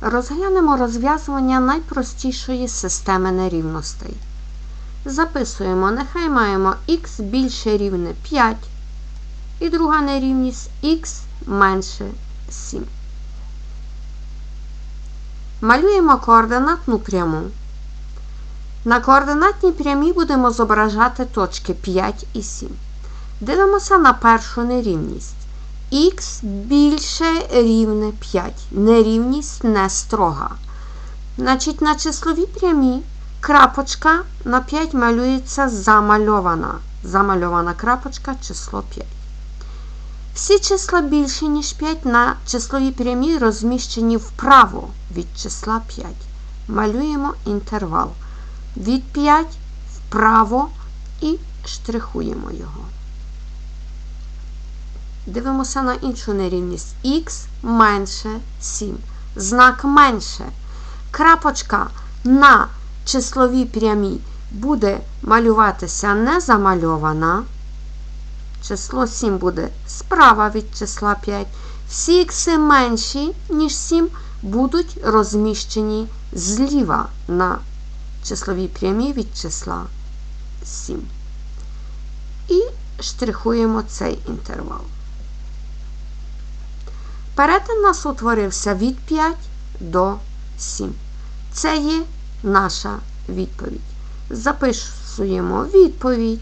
Розглянемо розв'язування найпростішої системи нерівностей. Записуємо, нехай маємо х більше рівне 5. І друга нерівність х менше 7. Малюємо координатну пряму. На координатній прямій будемо зображати точки 5 і 7. Дивимося на першу нерівність. Х більше рівне 5. Нерівність не строга. Значить, на числовій прямій крапочка на 5 малюється замальована. Замальована крапочка число 5. Всі числа більші, ніж 5 на числовій прямій розміщені вправо від числа 5. Малюємо інтервал. Від 5 вправо і штрихуємо його. Дивимося на іншу нерівність. Х менше 7. Знак менше. Крапочка на числовій прямій буде малюватися не замальована. Число 7 буде справа від числа 5. Всі ікси менші, ніж 7, будуть розміщені зліва на числовій прямій від числа 7. І штрихуємо цей інтервал. Перетин нас утворився від 5 до 7. Це є наша відповідь. Записуємо відповідь.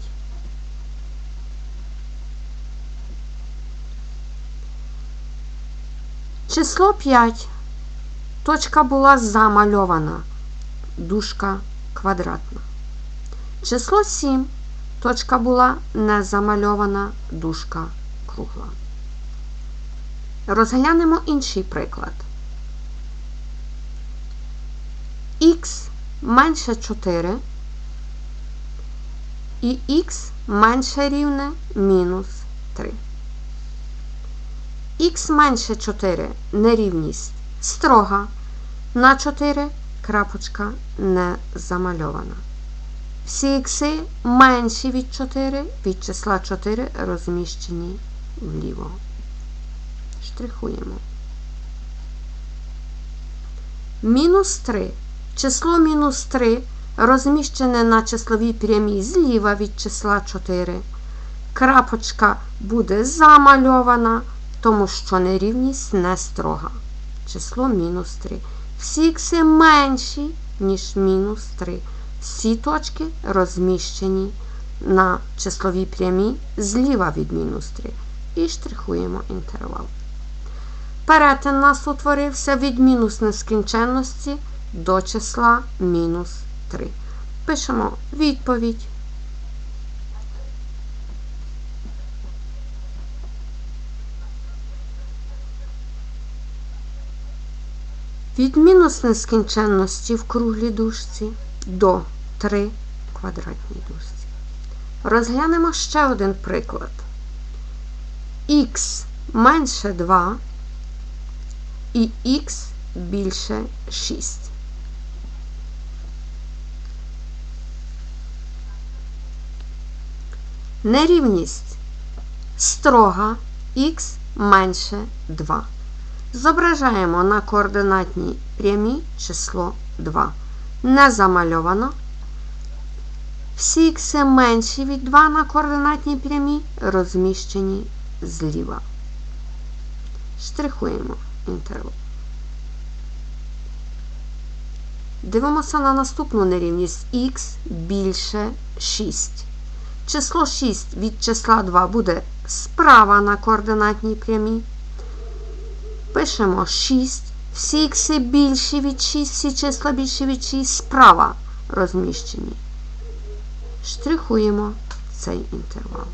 Число 5. Точка була замальована. Дужка квадратна. Число 7. Точка була не замальована, дужка кругла. Розглянемо інший приклад. Х менше 4 і х менше рівне мінус 3. Х менше 4 нерівність строга. На 4 крапочка не замальована. Всі ікси менші від 4 від числа 4 розміщені вліво. Штрихуємо. Мінус 3. Число мінус 3 розміщене на числовій прямій зліва від числа 4. Крапочка буде замальована, тому що нерівність не строга. Число мінус 3. Всі ікси менші, ніж мінус 3. Всі точки розміщені на числовій прямій зліва від мінус 3. І штрихуємо інтервал. Перетин нас утворився від мінус нескінченності до числа мінус 3. Пишемо відповідь. Від мінус нескінченності в круглій дужці до 3 в квадратній дужці. Розглянемо ще один приклад. Х менше 2 і х більше 6. Нерівність строга х менше 2. Зображаємо на координатній прямій число 2. Не замальовано. Всі ікси менші від 2 на координатній прямій розміщені зліва. Штрихуємо інтервал. Дивимося на наступну нерівність х більше 6. Число 6 від числа 2 буде справа на координатній прямій. Пишемо 6. Всі ікси більші від 6, всі числа більші від 6 справа розміщені. Штрихуємо цей інтервал.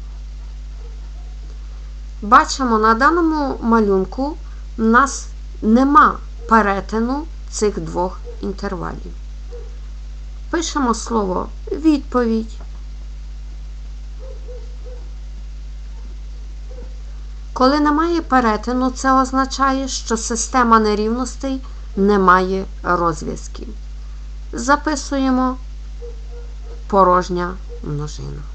Бачимо, на даному малюнку у нас нема перетину цих двох інтервалів. Пишемо слово відповідь. Коли немає перетину, це означає, що система нерівностей не має розв'язків. Записуємо порожня множина.